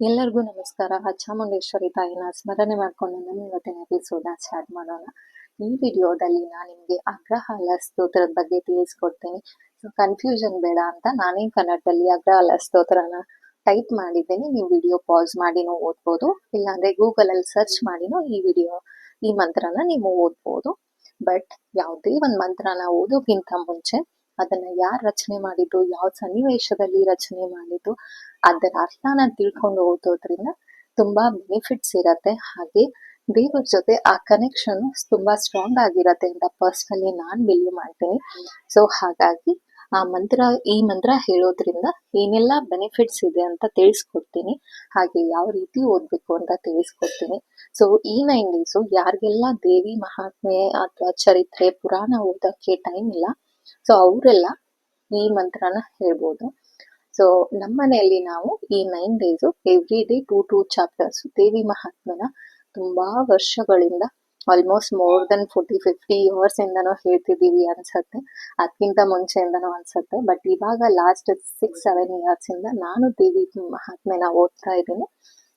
ಎಲ್ಲರಿಗೂ ನಮಸ್ಕಾರ. ಆ ಚಾಮುಂಡೇಶ್ವರಿ ತಾಯಿನ ಸ್ಮರಣೆ ಮಾಡಿಕೊಂಡು ನಮ್ಮ ಇವತ್ತಿನ ಎಪಿಸೋಡ್ನ ಸ್ಟಾರ್ಟ್ ಮಾಡೋಣ. ಈ ವಿಡಿಯೋದಲ್ಲಿ ನಾನು ನಿಮಗೆ ಅಗ್ರಹಾಲ ಸ್ತೋತ್ರದ ಬಗ್ಗೆ ತಿಳಿಸ್ಕೊಡ್ತೀನಿ. ಸೊ ಕನ್ಫ್ಯೂಷನ್ ಬೇಡ ಅಂತ ನಾನೇ ಕನ್ನಡದಲ್ಲಿ ಅಗ್ರಹಾಲ ಸ್ತೋತ್ರನ ಟೈಪ್ ಮಾಡಿದ್ದೇನೆ. ನೀವು ವಿಡಿಯೋ ಪಾಸ್ ಮಾಡಿನೂ ಓದ್ಬೋದು. ಇಲ್ಲಾಂದ್ರೆ ಗೂಗಲ್ ಅಲ್ಲಿ ಸರ್ಚ್ ಮಾಡಿನೂ ಈ ವಿಡಿಯೋ ಈ ಮಂತ್ರನ ನೀವು ಓದ್ಬೋದು. ಬಟ್ ಯಾವುದೇ ಒಂದು ಮಂತ್ರನ ಓದೋಕ್ಕಿಂತ ಮುಂಚೆ ಅದನ್ನ ಯಾರು ರಚನೆ ಮಾಡಿದ್ದು, ಯಾವ ಸನ್ನಿವೇಶದಲ್ಲಿ ರಚನೆ ಮಾಡಿದ್ದು ಅದರ ಅರ್ಥನ ತಿಳ್ಕೊಂಡು ಓದೋದ್ರಿಂದ ತುಂಬಾ ಬೆನಿಫಿಟ್ಸ್ ಇರತ್ತೆ. ಹಾಗೆ ದೇವ್ರ ಜೊತೆ ಆ ಕನೆಕ್ಷನ್ ತುಂಬಾ ಸ್ಟ್ರಾಂಗ್ ಆಗಿರತ್ತೆ ಅಂತ ಪರ್ಸ್ನಲಿ ನಾನ್ ಬಿಲೀವ್ ಮಾಡ್ತೀನಿ. ಸೊ ಹಾಗಾಗಿ ಆ ಮಂತ್ರ, ಈ ಮಂತ್ರ ಹೇಳೋದ್ರಿಂದ ಏನೆಲ್ಲ ಬೆನಿಫಿಟ್ಸ್ ಇದೆ ಅಂತ ತಿಳಿಸ್ಕೊಡ್ತೀನಿ. ಹಾಗೆ ಯಾವ ರೀತಿ ಓದ್ಬೇಕು ಅಂತ ತಿಳಿಸ್ಕೊಡ್ತೀನಿ. ಸೊ ಈ ನೈನ್ ಡೇಸು ಯಾರಿಗೆಲ್ಲ ದೇವಿ, ಮಹಾತ್ಮೆ ಅಥವಾ ಚರಿತ್ರೆ, ಪುರಾಣ ಓದಕ್ಕೆ ಟೈಮ್ ಇಲ್ಲ ಸೊ ಅವರೆಲ್ಲ ಈ ಮಂತ್ರನ ಹೇಳ್ಬೋದು. ಸೊ ನಮ್ಮ ಮನೆಯಲ್ಲಿ ನಾವು ಈ nine days every day two two chapters ದೇವಿ ಮಹಾತ್ಮನ ತುಂಬಾ ವರ್ಷಗಳಿಂದ almost more than forty fifty years ಇಂದನೂ ಹೇಳ್ತಿದೀವಿ ಅನ್ಸತ್ತೆ. ಅದಕ್ಕಿಂತ ಮುಂಚೆಯಿಂದನೂ ಅನ್ಸತ್ತೆ. ಬಟ್ ಇವಾಗ ಲಾಸ್ಟ್ ಸಿಕ್ಸ್ ಸೆವೆನ್ ಇಯರ್ಸ್ ಇಂದ ನಾನು ದೇವಿ ಮಹಾತ್ಮೆನ ಓದ್ತಾ ಇದ್ದೀನಿ.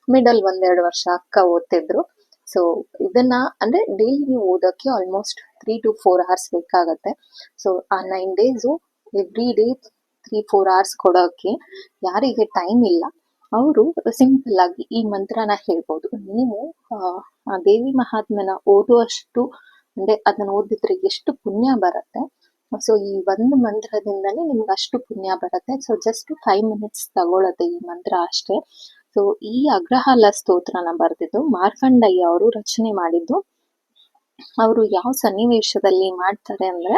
ಮಿಡಲ್ ಒಂದೆರಡು ವರ್ಷ ಅಕ್ಕ ಓದ್ತಿದ್ರು. ಸೊ ಇದನ್ನ ಅಂದ್ರೆ ಡೈಲಿ ನೀವು ಓದೋಕ್ಕೆ almost three to four hours ಬೇಕಾಗತ್ತೆ. ಸೊ ಆ nine days every day three four hours ಕೊಡೋಕೆ ಯಾರಿಗೆ ಟೈಮ್ ಇಲ್ಲ. ಅವರು ಸಿಂಪಲ್ ಆಗಿ ಈ ಮಂತ್ರನ ಹೇಳ್ಬೋದು. ನೀವು, ಆ ದೇವಿ ಮಹಾತ್ಮನ ಓದುವಷ್ಟು, ಅಂದ್ರೆ ಅದನ್ನ ಓದಿದ್ರೆ ಎಷ್ಟು ಪುಣ್ಯ ಬರುತ್ತೆ? ಸೊ ಈ ಒಂದು ಮಂತ್ರದಿಂದಲೇ ನಿಮ್ಗೆ ಅಷ್ಟು ಪುಣ್ಯ ಬರುತ್ತೆ. ಸೊ ಜಸ್ಟ್ ಫೈವ್ ಮಿನಿಟ್ಸ್ ತಗೊಳತ್ತೆ ಈ ಮಂತ್ರ ಅಷ್ಟೇ. ಸೊ ಈ ಅಗ್ರಹಾಲ ಸ್ತೋತ್ರನ ಬರೆದಿದ್ದು ಮಾರ್ಕಂಡಯ್ಯ ಅವರು ರಚನೆ ಮಾಡಿದ್ದು. ಅವರು ಯಾವ ಸನ್ನಿವೇಶದಲ್ಲಿ ಮಾಡ್ತಾರೆ ಅಂದ್ರೆ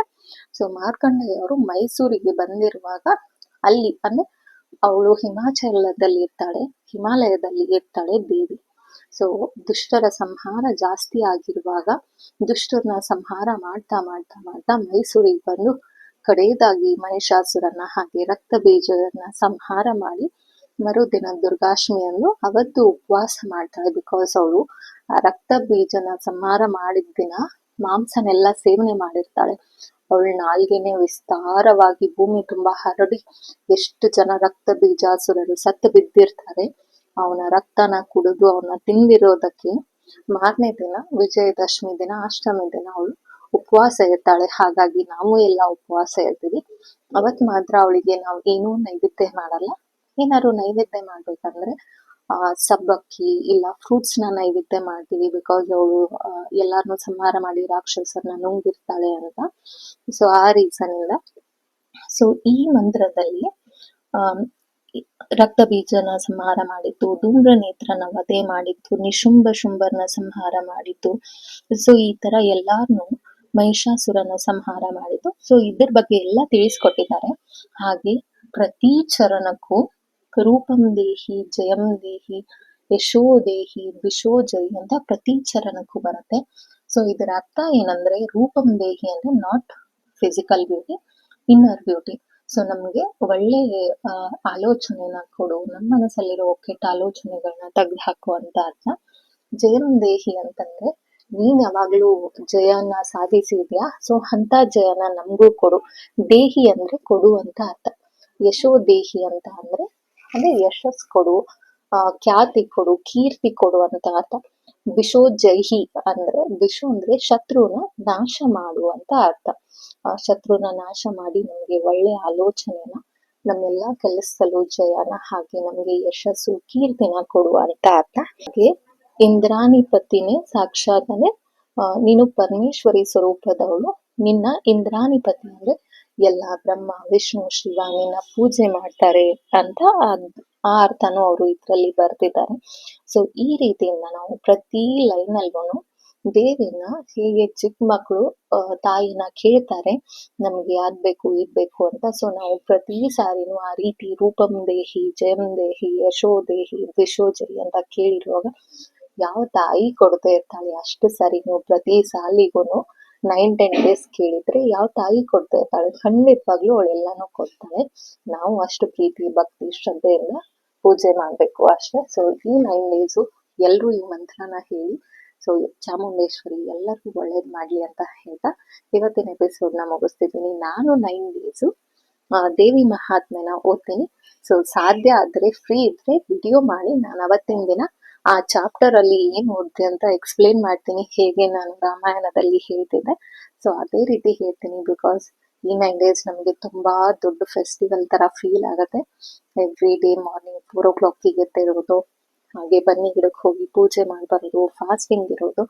ಸೊ ಮಾರ್ಕಂಡಯ್ಯ ಅವರು ಮೈಸೂರಿಗೆ ಬಂದಿರುವಾಗ ಅಲ್ಲಿ, ಅಂದ್ರೆ ಅವಳು ಹಿಮಾಚಲದಲ್ಲಿ ಇರ್ತಾಳೆ ಹಿಮಾಲಯದಲ್ಲಿ ಇರ್ತಾಳೆ ದೇವಿ ಸೊ ದುಷ್ಟರ ಸಂಹಾರ ಜಾಸ್ತಿ ಆಗಿರುವಾಗ ದುಷ್ಟರನ್ನ ಸಂಹಾರ ಮಾಡ್ತಾ ಮಾಡ್ತಾ ಮಾಡ್ತಾ ಮೈಸೂರಿಗೆ ಬಂದು ಕಡೆಯದಾಗಿ ಮಹಿಷಾಸುರನ್ನ ಹಾಗೆ ರಕ್ತ ಬೀಜವನ್ನ ಸಂಹಾರ ಮಾಡಿ ಮರುದಿನ ದುರ್ಗಾಷ್ಟಮಿಯನ್ನು ಅವತ್ತು ಉಪವಾಸ ಮಾಡ್ತಾಳೆ ಬಿಕಾಸ್ ಅವಳು ಆ ರಕ್ತ ಬೀಜನ ಸಂಹಾರ ಮಾಡಿದ ದಿನ ಮಾಂಸನೆಲ್ಲ ಸೇವನೆ ಮಾಡಿರ್ತಾಳೆ. ಅವಳ ನಾಲ್ಗೆನೆ ವಿಸ್ತಾರವಾಗಿ ಭೂಮಿ ತುಂಬಾ ಹರಡಿ ಎಷ್ಟು ಜನ ರಕ್ತ ಬೀಜಾಸುರರು ಸತ್ತು ಬಿದ್ದಿರ್ತಾರೆ. ಅವನ ರಕ್ತನ ಕುಡಿದು ಅವನ ತಿಂದಿರೋದಕ್ಕೆ ಮಾರನೇ ದಿನ, ವಿಜಯದಶಮಿ ದಿನ, ಅಷ್ಟಮಿ ದಿನ ಅವಳು ಉಪವಾಸ ಇರ್ತಾಳೆ. ಹಾಗಾಗಿ ನಾವು ಎಲ್ಲ ಉಪವಾಸ ಇರ್ತೀವಿ. ಅವತ್ ಮಾತ್ರ ಅವಳಿಗೆ ನಾವು ಏನೂ ನೈವೇದ್ಯ ಮಾಡಲ್ಲ. ಏನಾದ್ರು ನೈವೇದ್ಯ ಮಾಡ್ಬೇಕಂದ್ರೆ ಸಬ್ಬಕ್ಕಿ ಇಲ್ಲ ಫ್ರೂಟ್ಸ್ನ ನೈವೇದ್ಯ ಮಾಡ್ತೀವಿ ಬಿಕಾಸ್ ಅವಳು ಎಲ್ಲಾರ್ನು ಸಂಹಾರ ಮಾಡಿ ರಾಕ್ಷಸರನ್ನ ನುಂಗಿರ್ತಾಳೆ ಅಂತ. ಸೊ ಆ ರೀಸನ್ ಇಂದ. ಸೊ ಈ ಮಂತ್ರದಲ್ಲಿ, ಆ, ರಕ್ತ ಬೀಜನ ಸಂಹಾರ ಮಾಡಿತ್ತು ಧೂಮ್ರ ನೇತ್ರನ ವಧೆ ಮಾಡಿತ್ತು ನಿಶುಂಭ ಶುಂಭರ್ನ ಸಂಹಾರ ಮಾಡಿತ್ತು ಸೊ ಈ ತರ ಎಲ್ಲಾರ್ನು ಮಹಿಷಾಸುರನ ಸಂಹಾರ ಮಾಡಿದ್ದು. ಸೊ ಇದ್ರ ಬಗ್ಗೆ ಎಲ್ಲ ತಿಳಿಸ್ಕೊಟ್ಟಿದ್ದಾರೆ. ಹಾಗೆ ಪ್ರತಿ ಚರಣಕ್ಕೂ ರೂಪಂ ದೇಹಿ, ಜಯಂ ದೇಹಿ, ಯಶೋ ದೇಹಿ ದಿಶೋ ಅಂತ ಪ್ರತಿ ಚರಣಕ್ಕೂ ಬರುತ್ತೆ. ಸೊ ಇದರ ಅರ್ಥ ಏನಂದ್ರೆ ರೂಪಂ ದೇಹಿ ಅಂದ್ರೆ not physical beauty inner beauty so ನಮಗೆ ಒಳ್ಳೆ ಆಲೋಚನೆನ ಕೊಡು ನಮ್ಮ ಮನಸ್ಸಲ್ಲಿರೋ ಕೆಟ್ಟ ಆಲೋಚನೆಗಳನ್ನ ತೆಗೆದು ಹಾಕುವಂತ ಅರ್ಥ. ಜಯಂ ದೇಹಿ ಅಂತಂದ್ರೆ ನೀನ್ ಯಾವಾಗ್ಲೂ ಜಯನ ಸಾಧಿಸಿದ್ಯಾ? ಸೊ ಅಂತ ಜಯನ ನಮಗೂ ಕೊಡು. ದೇಹಿ ಅಂದ್ರೆ ಕೊಡು ಅಂತ ಅರ್ಥ. ಯಶೋ ದೇಹಿ ಅಂತ ಅಂದ್ರೆ ಅಂದ್ರೆ ಯಶಸ್ ಕೊಡು ಖ್ಯಾತಿ ಕೊಡು, ಕೀರ್ತಿ ಕೊಡು ಅಂತ ಅರ್ಥ. ಬಿಶೋ ಜೈಹಿ ಅಂದ್ರೆ ಬಿಶು ಅಂದ್ರೆ ಶತ್ರುನ ನಾಶ ಮಾಡು ಅಂತ ಅರ್ಥ. ಶತ್ರುನ ನಾಶ ಮಾಡಿ ನಮ್ಗೆ ಒಳ್ಳೆ ಆಲೋಚನೆನ ನಮ್ಮೆಲ್ಲಾ ಕೆಲಸದಲ್ಲೂ ಜಯನ ಹಾಗೆ ನಮ್ಗೆ ಯಶಸ್ಸು, ಕೀರ್ತಿನ ಕೊಡು ಅಂತ ಅರ್ಥ. ಹಾಗೆ ಇಂದ್ರಾಣಿಪತಿನೇ ಸಾಕ್ಷಾತ್ ಅಂದ್ರೆ ನೀನು ಪರಮೇಶ್ವರಿ ಸ್ವರೂಪದವಳು. ನಿನ್ನ ಇಂದ್ರಾಣಿಪತಿ ಅಂದ್ರೆ ಎಲ್ಲ ಬ್ರಹ್ಮ, ವಿಷ್ಣು ಶಿವ ನಿನ್ನ ಪೂಜೆ ಮಾಡ್ತಾರೆ ಅಂತ ಆ ಅರ್ಥನೂ ಅವರು ಇದ್ರಲ್ಲಿ ಬರ್ತಿದ್ದಾರೆ ಸೊ ಈ ರೀತಿಯಿಂದ ನಾವು ಪ್ರತಿ ಲೈನ್ ಅಲ್ವೂ ದೇವಿನ ಹೇಗೆ ಚಿಕ್ಕ ಮಕ್ಕಳು ತಾಯಿನ ಕೇಳ್ತಾರೆ, ನಮ್ಗೆ ಆಗ್ಬೇಕು ಇರ್ಬೇಕು ಅಂತ. ಸೊ ನಾವು ಪ್ರತಿ ಸಾರಿನೂ ಆ ರೀತಿ ರೂಪಂ ದೇಹಿ, ಜಯಂ ದೇಹಿ, ಯಶೋ ದೇಹಿ ವಿಶೋಜಯಿ ಅಂತ ಕೇಳಿರುವಾಗ ಯಾವ ತಾಯಿ ಕೊಡದೆ ಇರ್ತಾಳೆ ಅಷ್ಟು ಸರಿ ನೀವು ಪ್ರತಿ ಸಾಲಿಗೂ ನೈನ್ ಟೆನ್ ಡೇಸ್ ಕೇಳಿದ್ರೆ ಯಾವ ತಾಯಿ ಕೊಡ್ತಾ ಇರ್ತಾಳೆ? ಖಂಡಿತವಾಗ್ಲೂ ಅವಳೆಲ್ಲಾನು ಕೊಡ್ತಾಳೆ. ನಾವು ಅಷ್ಟು ಪ್ರೀತಿ, ಭಕ್ತಿ, ಶ್ರದ್ಧೆಯಿಂದ ಪೂಜೆ ಮಾಡ್ಬೇಕು ಅಷ್ಟೇ. ಸೊ ಈ ನೈನ್ ಡೇಸ್ ಎಲ್ರು ಈ ಮಂತ್ರನ ಹೇಳಿ ಸೊ ಚಾಮುಂಡೇಶ್ವರಿ ಎಲ್ಲರಿಗೂ ಒಳ್ಳೇದ್ ಮಾಡ್ಲಿ ಅಂತ ಹೇಳ್ತಾ ಇವತ್ತಿನ ಎಪಿಸೋಡ್ನ ಮುಗಿಸ್ತಿದ್ದೀನಿ. ನಾನು ನೈನ್ ಡೇಸು ದೇವಿ ಮಹಾತ್ಮೆನ ಓದ್ತೀನಿ. ಸೊ ಸಾಧ್ಯ ಆದ್ರೆ ಫ್ರೀ ಇದ್ರೆ ವಿಡಿಯೋ ಮಾಡಿ. ನಾನು ಅವತ್ತಿನ ದಿನ ಆ ಚಾಪ್ಟರ್ ಅಲ್ಲಿ ಏನ್ ಓದಿದೆ ಅಂತ ಎಕ್ಸ್ಪ್ಲೇನ್ ಮಾಡ್ತೀನಿ. ಹೇಗೆ ನಾನು ರಾಮಾಯಣದಲ್ಲಿ ಹೇಳ್ತಿದ್ದೆ. ಸೊ ಅದೇ ರೀತಿ ಹೇಳ್ತೀನಿ ಬಿಕಾಸ್ ಈ ನೈನ್ ಡೇಸ್ ನಮಗೆ ತುಂಬಾ ದೊಡ್ಡ ಫೆಸ್ಟಿವಲ್ ತರ ಫೀಲ್ ಆಗುತ್ತೆ. ಎವ್ರಿ ಡೇ ಮಾರ್ನಿಂಗ್ ಫೋರ್ ಓ ಕ್ಲಾಕಿಗೆ ಇರೋದು ಹಾಗೆ ಬನ್ನಿ ಗಿಡಕ್ಕೆ ಹೋಗಿ ಪೂಜೆ ಮಾಡಿ ಬರೋದು ಫಾಸ್ಟಿಂಗ್ ಇರೋದು.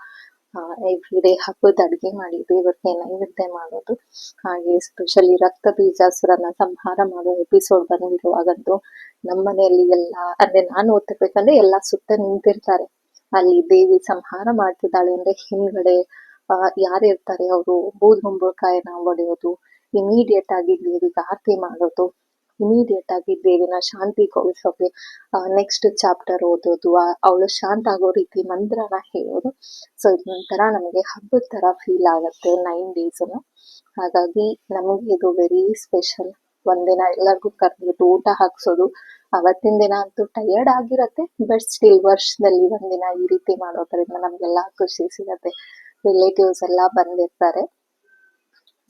ಎವ್ರಿ ಡೇ ಹಬ್ಬದ ಅಡ್ಗೆ ಮಾಡಿ ದೇವರಿಗೆ ನೈವೇದ್ಯ ಮಾಡೋದು. ಹಾಗೆ ಸ್ಪೆಷಲಿ ರಕ್ತ ಬೀಜಾಸುರನ ಸಂಹಾರ ಮಾಡೋ ಎಪಿಸೋಡ್ ಬಂದಿರುವಾಗಂತೂ ನಮ್ಮ ಮನೆಯಲ್ಲಿ ಎಲ್ಲ ಅಂದ್ರೆ ನಾನು ಓದ್ತಿರ್ಬೇಕಂದ್ರೆ ಎಲ್ಲ ಸುತ್ತ ನಿಂತಿರ್ತಾರೆ. ಅಲ್ಲಿ ದೇವಿ ಸಂಹಾರ ಮಾಡ್ತಿದ್ದಾಳೆ ಅಂದ್ರೆ ಹಿಂದ್ಗಡೆ ಆ, ಯಾರಿರ್ತಾರೆ ಅವರು? ಬೂದ್ಗುಂಬಳಕಾಯಿನ ಒಡೆಯೋದು ಇಮಿಡಿಯೇಟ್ ಆಗಿ ದೇವಿಗೆ ಆರತಿ ಮಾಡೋದು. ಇಮಿಡಿಯೇಟ್ ಆಗಿ ದೇವಿನ ಶಾಂತಿಗೊಳಿಸೋಕೆ ನೆಕ್ಸ್ಟ್ ಚಾಪ್ಟರ್ ಓದೋದು ಅವಳು ಶಾಂತ ಆಗೋ ರೀತಿ ಮಂತ್ರನ ಹೇಳೋದು. ಸೊ ಇದೊಂಥರ ನಮಗೆ ಹಬ್ಬದ ತರ ಫೀಲ್ ಆಗುತ್ತೆ ನೈನ್ ಡೇಸ್ನು ಹಾಗಾಗಿ ನಮಗೆ ಇದು ವೆರಿ ಸ್ಪೆಷಲ್ ಒಂದಿನ ಎಲ್ಲರಿಗೂ ಕರೆದ್ಬಿಟ್ಟು ಊಟ ಹಾಕ್ಸೋದು. ಅವತ್ತಿನ ದಿನ ಅಂತೂ ಟಯರ್ಡ್ ಆಗಿರತ್ತೆ ಬಟ್ ಸ್ಟಿಲ್ ವರ್ಷದಲ್ಲಿ ಒಂದಿನ ಈ ರೀತಿ ಮಾಡೋದ್ರಿಂದ ನಮ್ಗೆಲ್ಲ ಖುಷಿ ಸಿಗತ್ತೆ. ರಿಲೇಟಿವ್ಸ್ ಎಲ್ಲ ಬಂದಿರ್ತಾರೆ.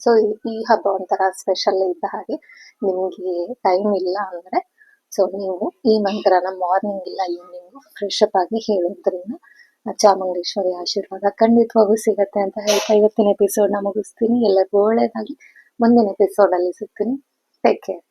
ಸೊ ಈ ಹಬ್ಬ ಒಂಥರ ಸ್ಪೆಷಲ್ ಇದ್ದ ಹಾಗೆ ನಿಮಗೆ ಟೈಮ್ ಇಲ್ಲ ಅಂದ್ರೆ ಸೊ ನೀವು ಈ ಮಂತ್ರನ ಮಾರ್ನಿಂಗ್ ಇಲ್ಲ ಈವ್ನಿಂಗು ಫ್ರೆಶ್ ಅಪ್ ಆಗಿ ಹೇಳೋದ್ರಿಂದ ಚಾಮುಂಡೇಶ್ವರಿ ಆಶೀರ್ವಾದ ಖಂಡಿತವಾಗೂ ಸಿಗತ್ತೆ ಅಂತ ಹೇಳ್ತಾ ಇವತ್ತಿನ ಎಪಿಸೋಡ್ನ ಮುಗಿಸ್ತೀನಿ. ಎಲ್ಲರಿಗೂ ಒಳ್ಳೇದಾಗಿ ಮುಂದಿನ ಎಪಿಸೋಡ್ ಅಲ್ಲಿ ಸಿಗ್ತೀನಿ. Take care